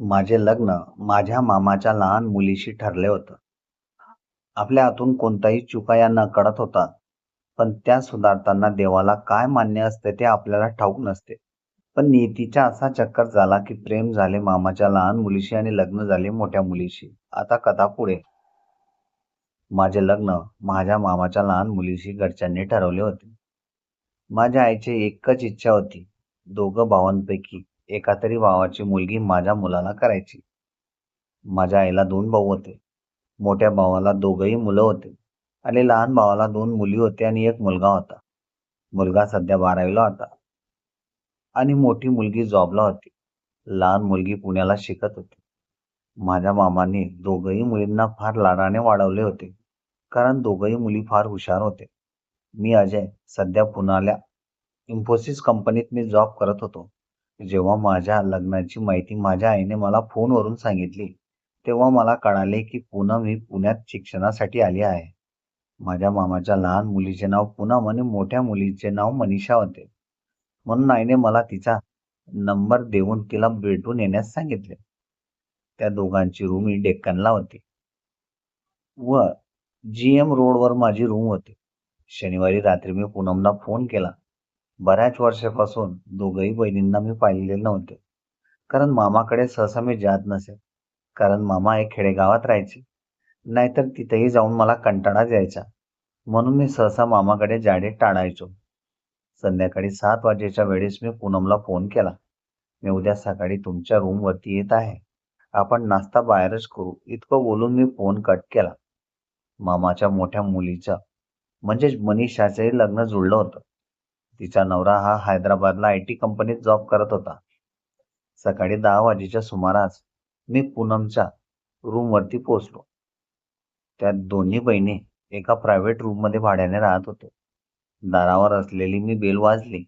माझे लग्न माझ्या मामाच्या लहान मुलीशी ठरले होतं. आपल्या हातून कोणताही चुका या नकळत होता पण त्या सुधारताना देवाला काय मान्य असते ते आपल्याला ठाऊक नसते. पण नियतीचा असा चक्कर झाला की प्रेम झाले मामाच्या लहान मुलीशी आणि लग्न झाले मोठ्या मुलीशी. आता कथा पुढे. माझे लग्न माझ्या मामाच्या लहान मुलीशी घरच्यांनी ठरवले होते. माझ्या आईची एकच इच्छा होती, दोघं भावांपैकी एका तरी भावाची मुलगी माझ्या मुलाला करायची. माझ्या आईला दोन भाऊ होते. मोठ्या भावाला दोघंही मुलं होते आणि लहान भावाला दोन मुली होत्या आणि एक मुलगा होता. मुलगा सध्या बारावीला होता आणि मोठी मुलगी जॉबला होती. लहान मुलगी पुण्याला शिकत होती. माझ्या मामाने दोघंही मुलींना फार लाडाने वाढवले होते, कारण दोघंही मुली फार हुशार होते. मी अजय सध्या पुण्याला इन्फोसिस कंपनीत मी जॉब करत होतो. जेव्हा माझ्या लग्नाची माहिती माझ्या आईने मला फोनवरून सांगितली, तेव्हा मला कळाले की पूनम ही पुण्यात शिक्षणासाठी आली आहे. माझ्या मामाच्या लहान मुलीचे नाव पूनम आणि मोठ्या मुलीचे नाव मनीषा होते. म्हणून आईने मला तिचा नंबर देऊन तिला भेटून येण्यास सांगितले. त्या दोघांची रूम ही डेक्कनला होती व जी एम रोडवर माझी रूम होती. शनिवारी रात्री मी पूनमला फोन केला. बऱ्याच वर्षापासून दोघंही बहिणींना मी पाहिलेले नव्हते, कारण मामाकडे सहसा मी जात नसे. कारण मामा एक खेडेगावात राहायचे. नाहीतर तिथेही जाऊन मला कंटाळा द्यायचा म्हणून मी सहसा मामाकडे जाडे टाळायचो. संध्याकाळी सात वाजेच्या वेळेस मी पूनमला फोन केला. मी उद्या सकाळी तुमच्या रूमवरती येत आहे. आपण नाश्ता बाहेरच करू इतकं बोलून मी फोन कट केला. मामाच्या मोठ्या मुलीचं म्हणजेच मनीषाचंही लग्न जुळलं होतं. तिचा नवरा हा हैदराबादला आय टी कंपनीत जॉब करत होता. सकाळी दहा वाजेच्या सुमारास मी पूनमच्या रूमवरती पोचलो त्या दोन्ही बहिणी एका प्रायव्हेट रूममध्ये भाड्याने राहत होते दारावर असलेली मी बेल वाजली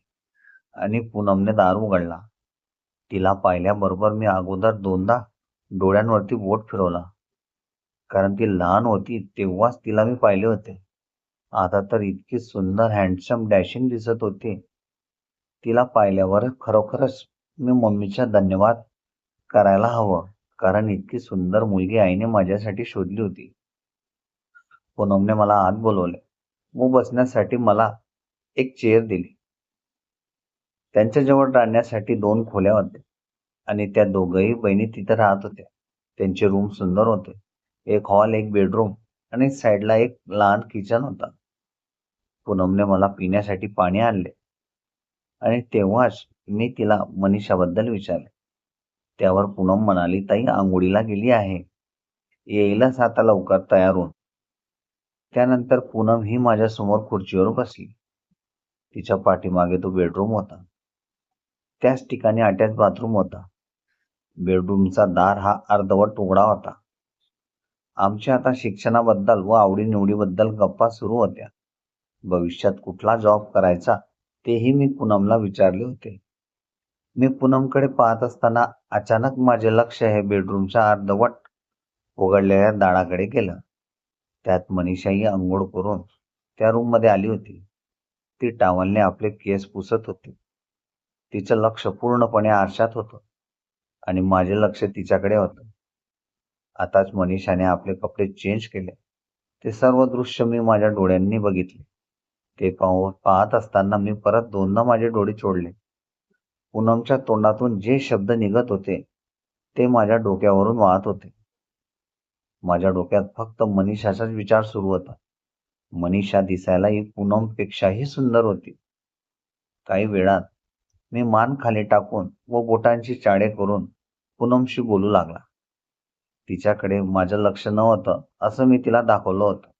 आणि पूनमने दार उघडला. तिला पाहिल्याबरोबर मी अगोदर दोनदा डोळ्यांवरती बोट फिरवला. कारण ती लहान होती तेव्हाच तिला मी पाहिले होते. आता तर इतकी सुंदर हँडसम डॅशिंग दिसत होती. तिला पाहिल्यावर खरोखरच मी मम्मीचा धन्यवाद करायला हवं, कारण इतकी सुंदर मुलगी आईने माझ्यासाठी शोधली होती. पूनमने मला आत बोलवले मग बसण्यासाठी मला एक चेअर दिली. त्यांच्याजवळ राहण्यासाठी दोन खोल्या होत्या आणि त्या दोघही बहिणी तिथे राहत होत्या. त्यांचे रूम सुंदर होते. एक हॉल, एक बेडरूम आणि साईडला एक लहान किचन होता. पूनमने मला पिण्यासाठी पाणी आणले आणि तेव्हाच मी तिला मनीषाबद्दल विचारले. त्यावर पूनम म्हणाली, ताई आंघोळीला गेली आहे. येईलच आता लवकर तयार होऊन. त्यानंतर पूनम ही माझ्यासमोर खुर्चीवर बसली. तिच्या पाठीमागे तो बेडरूम होता. त्याच ठिकाणी अटॅच बाथरूम होता. बेडरूमचा दार हा अर्धवट उघडा होता. आमच्या आता शिक्षणाबद्दल व आवडीनिवडीबद्दल गप्पा सुरू होत्या. भविष्यात कुठला जॉब करायचा तेही मी पूनमला विचारले होते. मी पूनमकडे पाहत असताना अचानक माझे लक्ष हे बेडरूमच्या अर्धवट उघडलेल्या दाराकडे गेलं. त्यात मनीषाही अंघोळ करून त्या रूममध्ये आली होती. ती टावलने आपले केस पुसत होती. तिचं लक्ष पूर्णपणे आरशात होतं आणि माझे लक्ष तिच्याकडे होतं. आताच मनीषाने आपले कपडे चेंज केले. ते सर्व दृश्य मी माझ्या डोळ्यांनी बघितले. ते पाहून पाहत असताना मी परत दोनदा माझे डोळे छोडले पूनमच्या तोंडातून जे शब्द निघत होते ते माझ्या डोक्यावरून वाहत होते. माझ्या डोक्यात फक्त मनीषाचाच विचार सुरू होता. मनीषा दिसायला ही पूनमपेक्षाही सुंदर होती. काही वेळात मी मान खाली टाकून व बोटांची चाळे करून पूनमशी बोलू लागला. तिच्याकडे माझं लक्ष नव्हतं असं मी तिला दाखवलं होतं.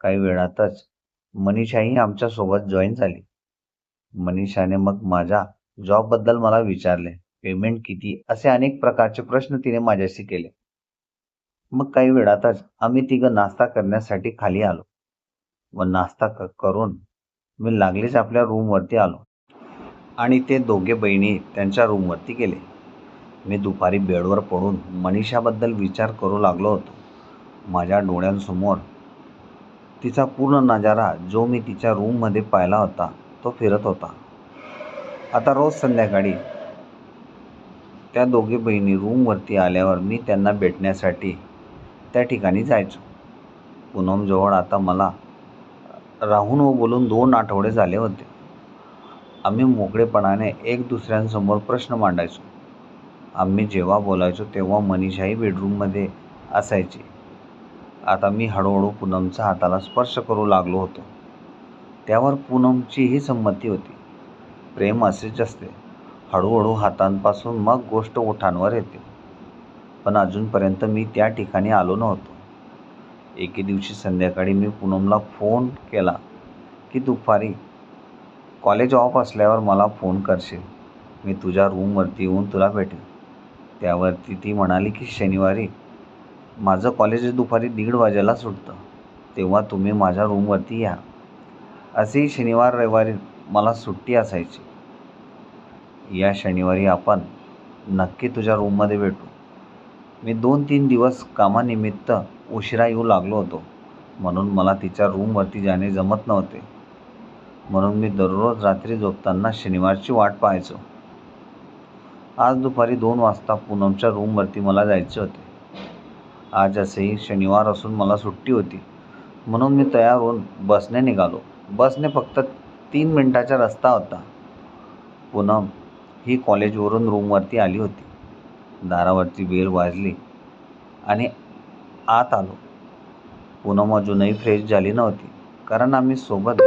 काही वेळातच मनीषाही आमच्यासोबत जॉईन झाली. मनीषाने मग माझ्या जॉबबद्दल मला विचारले. पेमेंट किती असे अनेक प्रकारचे प्रश्न तिने माझ्याशी केले. मग काही वेळातच आम्ही तिघं नाश्ता करण्यासाठी खाली आलो व नाश्ता करून मी लागलीच आपल्या रूमवरती आलो आणि ते दोघे बहिणी त्यांच्या रूमवरती गेले. मी दुपारी बेडवर पडून मनीषाबद्दल विचार करू लागलो होतो. माझ्या डोळ्यांसमोर तिचा पूर्ण नजारा जो मी तिच्या रूममध्ये पाहिला होता तो फिरत होता. आता रोज संध्याकाळी त्या दोघी बहिणी रूमवरती आल्यावर मी त्यांना भेटण्यासाठी त्या ठिकाणी जायचो. पूनमजवळ आता मला राहून व बोलून दोन आठवडे झाले होते. आम्ही मोकळेपणाने एक दुसऱ्यांसमोर प्रश्न मांडायचो. आम्ही जेव्हा बोलायचो तेव्हा मनीषाही बेडरूममध्ये असायची. आता मी हळूहळू पूनमच्या हाताला स्पर्श करू लागलो होतो. त्यावर पूनमचीही संमती होती. प्रेम असेच असते. हळूहळू हातांपासून मग गोष्ट ओठांवर येते. पण अजूनपर्यंत मी त्या ठिकाणी आलो नव्हतो. एके दिवशी संध्याकाळी मी पूनमला फोन केला की दुपारी कॉलेज ऑफ असल्यावर मला फोन करशील. मी तुझ्या रूमवरती येऊन तुला भेटेन. त्यावरती ती म्हणाली की शनिवारी माझं कॉलेज दुपारी दीड वाजेला सुटतं. तेव्हा तुम्ही माझ्या रूमवरती या. असेही शनिवार रविवारी मला सुट्टी असायची. या शनिवारी आपण नक्की तुझ्या रूममध्ये भेटू. मी दोन तीन दिवस कामानिमित्त उशिरा येऊ लागलो होतो. म्हणून मला तिच्या रूमवरती जाणे जमत नव्हते. म्हणून मी दररोज रात्री झोपताना शनिवारची वाट पाहायचो. आज दुपारी दोन वाजता पूनमच्या रूमवरती मला जायचे होते. आज असेही शनिवार असून मला सुट्टी होती. म्हणून मी तयार होऊन बसने निघालो. बसने फक्त तीन मिनटाचा रस्ता होता. पूनम ही कॉलेजवरून रूमवरती आली होती. दारावरची बेल वाजली आणि आत आलो. पूनम अजूनही फ्रेश झाली नव्हती कारण आम्ही सोबत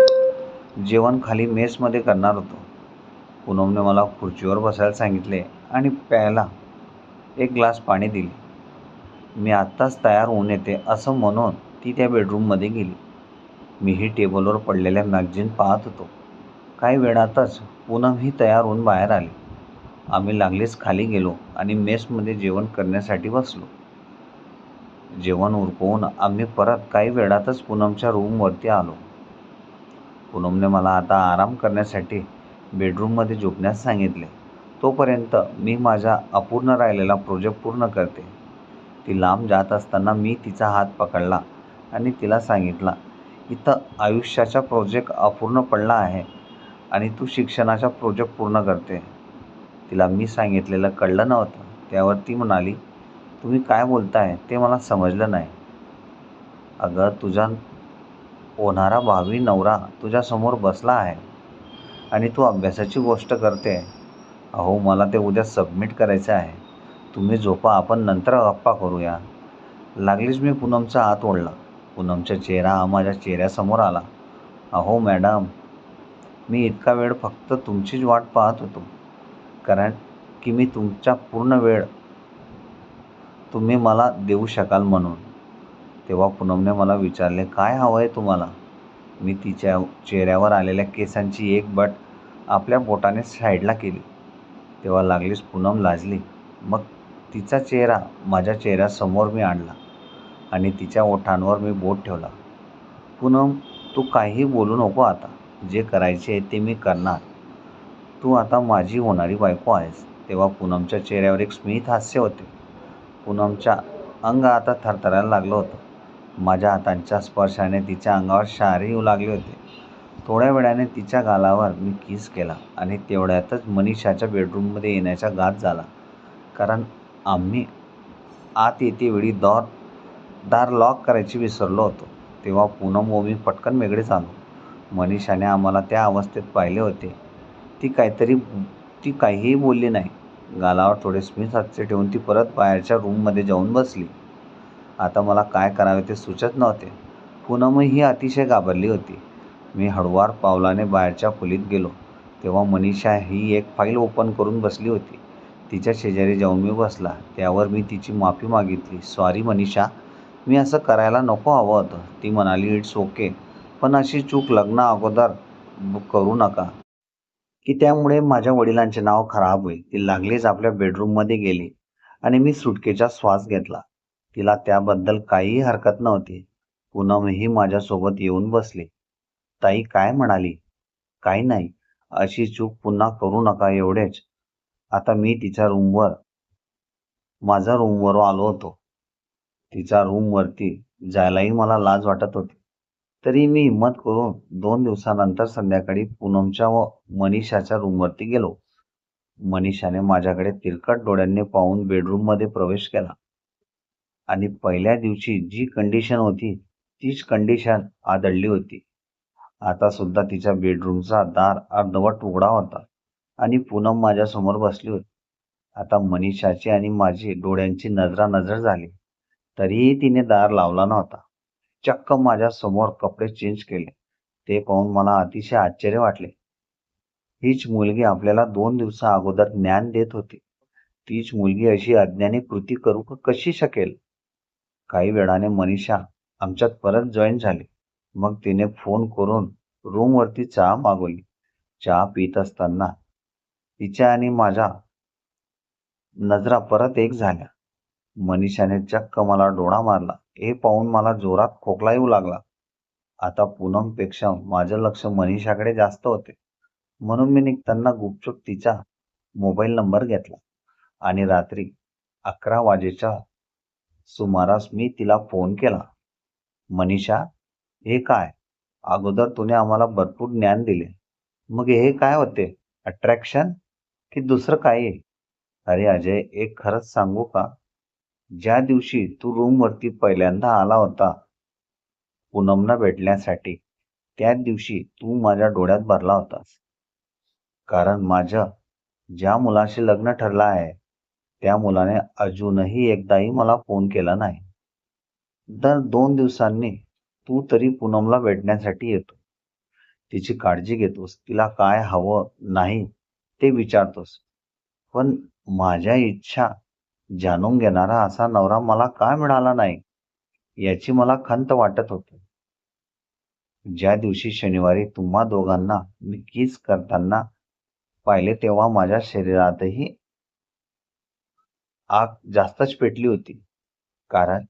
जेवण खाली मेसमध्ये करणार होतो. पूनमने मला खुर्चीवर बसायला सांगितले आणि प्यायला एक ग्लास पाणी दिले. मी आत्ताच तयार होऊन येते असं म्हणून ती त्या बेडरूममध्ये गेली. मीही टेबलवर पडलेल्या मॅगझिन पाहत होतो. काही वेळातच पूनमही तयार होऊन बाहेर आली. आम्ही लागलीच खाली गेलो आणि मेसमध्ये जेवण करण्यासाठी बसलो. जेवण उरकवून आम्ही परत काही वेळातच पूनमच्या रूमवरती आलो. पूनमने मला आता आराम करण्यासाठी बेडरूममध्ये झोपण्यास सांगितले. तोपर्यंत मी माझा अपूर्ण राहिलेला प्रोजेक्ट पूर्ण करते. ती लांब जात असताना मी तिचा हात पकडला आणि तिला सांगितला इथं आयुष्याचा प्रोजेक्ट अपूर्ण पडला आहे आणि तू शिक्षणाचा प्रोजेक्ट पूर्ण करते. तिला मी सांगितलेलं कळलं नव्हतं. त्यावर ती म्हणाली तुम्ही काय बोलताय? ते मला समजलं नाही. अगं तुझा होणारा भावी नवरा तुझ्यासमोर बसला आहे आणि तू अभ्यासाची गोष्ट करते. अहो मला ते उद्या सबमिट करायचं आहे. तुम्ही झोपा आपण नंतर गप्पा करूया. लागलीच मी पूनमचा हात ओढला. पूनमचा चेहरा माझ्या चेहऱ्यासमोर आला. अहो मॅडम मी इतका वेळ फक्त तुमचीच वाट पाहत होतो. कारण की मी तुमचा पूर्ण वेळ तुम्ही मला देऊ शकाल म्हणून. तेव्हा पूनमने मला विचारले काय हवं आहे तुम्हाला? मी तिच्या चेहऱ्यावर आलेल्या केसांची एक बट आपल्या बोटाने साईडला केली. तेव्हा लागलीच पूनम लाजली. मग तिचा चेहरा माझ्या चेहऱ्यासमोर मी आणला आणि तिच्या ओठांवर मी बोट ठेवला. पूनम तू काहीही बोलू नको आता. जे करायचे ते मी करणार. तू आता माझी होणारी बायको आहेस. तेव्हा पूनमच्या चेहऱ्यावर एक स्मित हास्य होते. पूनमच्या अंग आता थरथरायला लागलं होतं. माझ्या हातांच्या स्पर्शाने तिच्या अंगावर शहारे येऊ लागले होते. थोड्या वेळाने तिच्या गालावर मी किस केला आणि तेवढ्यातच मनीषाच्या बेडरूममध्ये येण्याचा घात झाला. कारण आम्ही आत येते वेळी दॉर दार लॉक करायची विसरलो होतो. तेव्हा पूनम व मी पटकन वेगळे झालो मनीषाने आम्हाला त्या अवस्थेत पाहिले होते. ती काहीतरी ती काहीही बोलली नाही. गालावर थोडे स्मित हातचे ठेवून ती परत बाहेरच्या रूममध्ये जाऊन बसली. आता मला काय करावे ते सुचत नव्हते. पूनमही अतिशय घाबरली होती. मी हळुवार पावलाने बाहेरच्या खोलीत गेलो. तेव्हा मनीषा ही एक फाईल ओपन करून बसली होती. तिच्या शेजारी जाऊन मी बसला. त्यावर मी तिची माफी मागितली. सॉरी मनीषा. मी असं करायला नको हवं होतं. ती म्हणाली इट्स ओके पण अशी चूक लग्ना अगोदर करू नका. की त्यामुळे माझ्या वडिलांचे नाव खराब होईल. ती लागलीच आपल्या बेडरूममध्ये गेली आणि मी सुटकेचा श्वास घेतला. तिला त्याबद्दल काहीही हरकत नव्हती. पूनमही माझ्यासोबत येऊन बसली. ताई काय म्हणाली? काही नाही. अशी चूक पुन्हा करू नका एवढेच. आता मी तिच्या रूमवर माझ्या रूमवर आलो होतो. तिच्या रूमवरती जायलाही मला लाज वाटत होती. तरी मी हिंमत करून दोन दिवसानंतर संध्याकाळी पूनमच्या व मनीषाच्या रूमवरती गेलो. मनीषाने माझ्याकडे तिरकट डोळ्यांनी पाहून बेडरूममध्ये प्रवेश केला. आणि पहिल्या दिवशी जी कंडिशन होती तीच कंडिशन आदळली होती. आता सुद्धा तिच्या बेडरूमचा दार अर्धवट उघडा होता. आणि पूनम माझ्यासमोर बसली होती. आता मनीषाची आणि माझी डोळ्यांची नजरानजर झाली. तरीही तिने दार लावला नव्हता. चक्क माझ्यासमोर कपडे चेंज केले. ते पाहून मला अतिशय आश्चर्य वाटले. हीच मुलगी आपल्याला दोन दिवसा अगोदर ज्ञान देत होती. तीच मुलगी अशी अज्ञानी कृती करू कशी शकेल? काही वेळाने मनीषा आमच्यात परत जॉईन झाली. मग तिने फोन करून रूमवरती चहा मागवली. चहा पित असताना तिच्या आणि माझ्या नजरा परत एक झाल्या. मनीषाने चक्क मला डोळा मारला. हे पाहून मला जोरात खोकला येऊ लागला. आता पूनमपेक्षा माझं लक्ष मनीषाकडे जास्त होते. म्हणून मी निघताना गुपचूप तिचा मोबाईल नंबर घेतला. आणि रात्री अकरा वाजेच्या सुमारास मी तिला फोन केला. मनीषा हे काय? अगोदर तुने आम्हाला भरपूर ज्ञान दिले. मग हे काय होते? अट्रॅक्शन की दुसरं काही अरे अजय एक खरंच सांगू का? ज्या दिवशी तू रूमवरती पहिल्यांदा आला होता पूनमला भेटण्यासाठी त्या दिवशी तू माझ्या डोळ्यात भरला होतास. कारण माझ्या ज्या मुलाशी लग्न ठरलं आहे त्या मुलाने अजूनही एकदाही मला फोन केला नाही. दर दोन दिवसांनी तू तरी पूनमला भेटण्यासाठी येतो. तिची काळजी घेतोस तिला काय हवं नाही ते विचारतोस. पण माझ्या इच्छा जाणून घेणारा असा नवरा मला का मिळाला नाही याची मला खंत वाटत होती. ज्या दिवशी शनिवारी तुम्हा दोघांना मी किस करताना पाहिले तेव्हा माझ्या शरीरातही आग जास्तच पेटली होती. कारण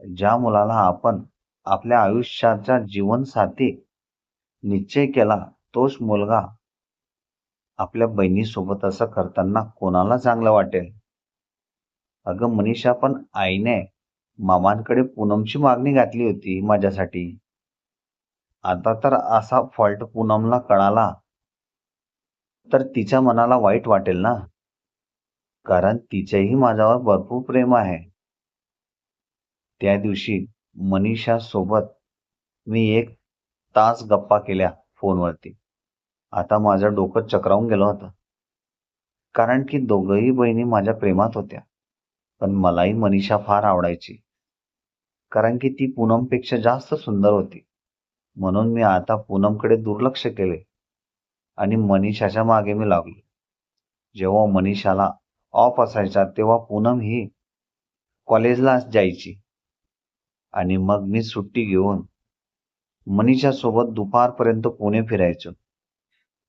ज्या मुलाला आपण आपल्या आयुष्याचा जीवनसाथी निश्चय केला तोच मुलगा आपल्या बहिणीसोबत असं करताना कोणाला चांगलं वाटेल? अगं मनीषा पण आईने मामांकडे पूनमची मागणी घातली होती माझ्यासाठी. आता तर असा फॉल्ट पूनमला कळाला तर तिच्या मनाला वाईट वाटेल ना? कारण तिचेही माझ्यावर भरपूर प्रेम आहे. त्या दिवशी मनीषा सोबत मी एक तास गप्पा केल्या फोनवरती. आता माझं डोकं चक्रावून गेलं होतं. कारण की दोघही बहिणी माझ्या प्रेमात होत्या. पण मलाही मनीषा फार आवडायची. कारण की ती पूनमपेक्षा जास्त सुंदर होती. म्हणून मी आता पूनमकडे दुर्लक्ष केले. आणि मनीषाच्या मागे मी लागलो. जेव्हा मनीषाला ऑफ असायचा तेव्हा पूनम ही कॉलेजला जायची. आणि मग मी सुट्टी घेऊन मनीषासोबत दुपारपर्यंत पुणे फिरायचो.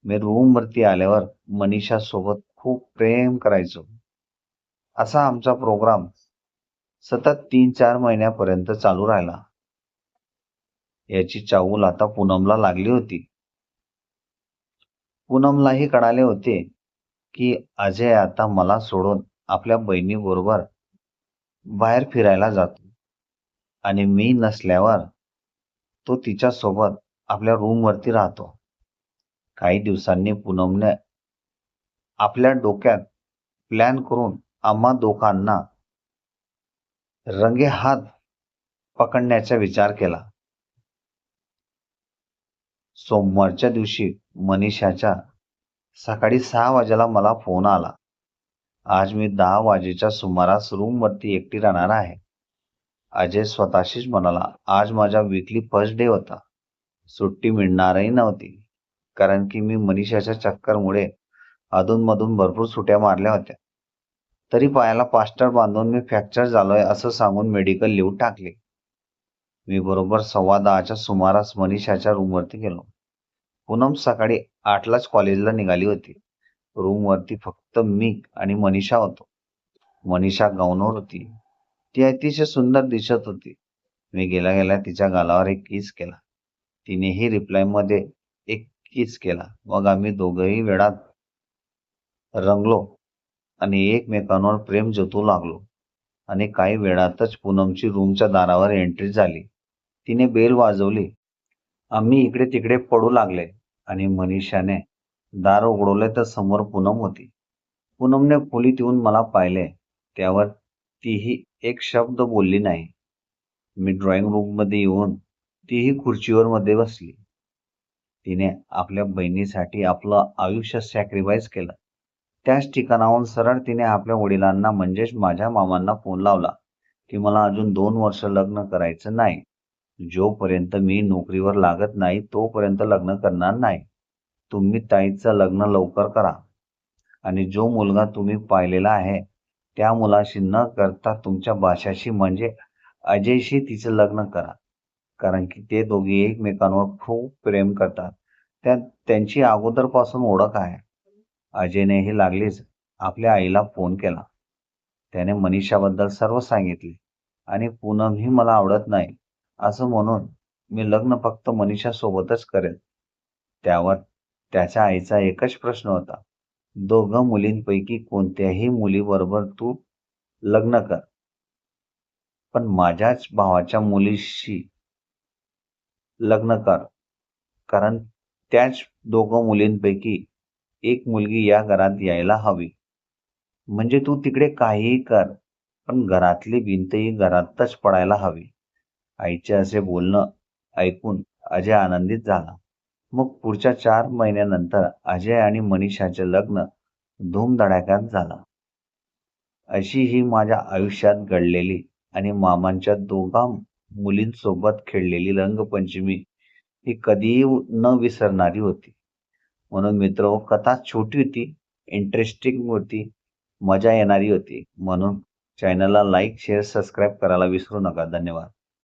मी रूमवरती आल्यावर मनीषा सोबत खूप प्रेम करायचो. असा आमचा प्रोग्राम सतत तीन चार महिन्यापर्यंत चालू राहिला. याची चाऊल आता पूनमला लागली होती. पूनमलाही कळाले होते की अजय आता मला सोडून आपल्या बहिणीबरोबर बाहेर फिरायला जातो. आणि मी नसल्यावर तो तिच्या सोबत आपल्या रूमवरती राहतो. काही दिवसांनी पूनमने आपल्या डोक्यात प्लॅन करून आम्हा दोघांना रंगे हात पकडण्याचा विचार केला. सोमवारच्या दिवशी मनीषाच्या सकाळी सहा वाजेला मला फोन आला. आज मी दहा वाजेच्या सुमारास रूमवरती एकटी राहणार आहे. अजय स्वतःशीच म्हणाला आज माझा वीकली फर्स्ट डे होता. सुट्टी मिळणारही नव्हती. कारण की मी मनीषाच्या चक्करमुळे अधूनमधून भरपूर सुट्या मारल्या होत्या. तरी पायाला पास्टर बांधून मी फ्रॅक्चर झालोय असं सांगून मेडिकल लिव्ह टाकले. मी बरोबर सव्वा दहाच्या सुमारास मनीषाच्या रूमवरती गेलो. पूनम सकाळी आठलाच कॉलेजला निघाली होती. रूमवरती फक्त मी आणि मनीषा होतो. मनीषा गाऊनवर होती. ती अतिशय सुंदर दिसत होती. मी गेल्या गेल्या तिच्या गालावर एक किस केला. तिनेही रिप्लायमध्ये किस केला. मग आम्ही दोघही वेळात रंगलो आणि एकमेकांवर प्रेम जतू लागलो. आणि काही वेळातच पूनमची रूमच्या दारावर एंट्री झाली. तिने बेल वाजवली. आम्ही इकडे तिकडे पडू लागले आणि मनीषाने दार उघडवले तर समोर पूनम होती. पूनमने खोलीत येऊन मला पाहिले. त्यावर तीही एक शब्द बोलली नाही. मी ड्रॉइंग रूममध्ये येऊन तीही खुर्चीवर मध्ये बसली. तिने आपल्या बहिणीसाठी आपलं आयुष्य सॅक्रिफाईस केलं. त्याच ठिकाणाहून सरळ तिने आपल्या वडिलांना म्हणजेच माझ्या मामांना फोन लावला की मला अजून दोन वर्ष लग्न करायचं नाही. जोपर्यंत मी नोकरीवर लागत नाही तोपर्यंत लग्न करणार नाही. तुम्ही ताईचं लग्न लवकर करा. आणि जो मुलगा तुम्ही पाहिलेला आहे त्या मुलाशी न करता तुमच्या भाषाशी म्हणजे अजयशी तिचं लग्न करा. कारण की ते दोघे एकमेकांवर खूप प्रेम करतात. त्या त्यांची अगोदरपासून ओळख आहे. अजयने हे लागलीच आपल्या आईला फोन केला. त्याने मनीषाबद्दल सर्व सांगितले आणि पूनमही मला आवडत नाही असं म्हणून मी लग्न फक्त मनीषा सोबतच करेल. त्यावर त्याच्या आईचा एकच प्रश्न होता. दोघं मुलींपैकी कोणत्याही मुलीबरोबर तू लग्न कर. पण माझ्याच भावाच्या मुलीशी लग्न कर कारण त्याच दोघं मुलींपैकी एक मुलगी या घरात यायला हवी. म्हणजे तू तिकडे काहीही कर पण घरातली भिंतही घरातच पडायला हवी. आईचे असे बोलणं ऐकून अजय आनंदित झाला. मग पुढच्या चार महिन्यानंतर अजय आणि मनीषाचे लग्न धूमधडाक्यात झालं. अशी ही माझ्या आयुष्यात घडलेली आणि मामांच्या दोघां मुलींसोबत खेळलेली रंगपंचमी ही कधीही न विसरणारी होती. म्हणून मित्र कथा छोटी होती इंटरेस्टिंग होती मजा येणारी होती. म्हणून चॅनलला लाईक शेअर सबस्क्राईब करायला विसरू नका. धन्यवाद.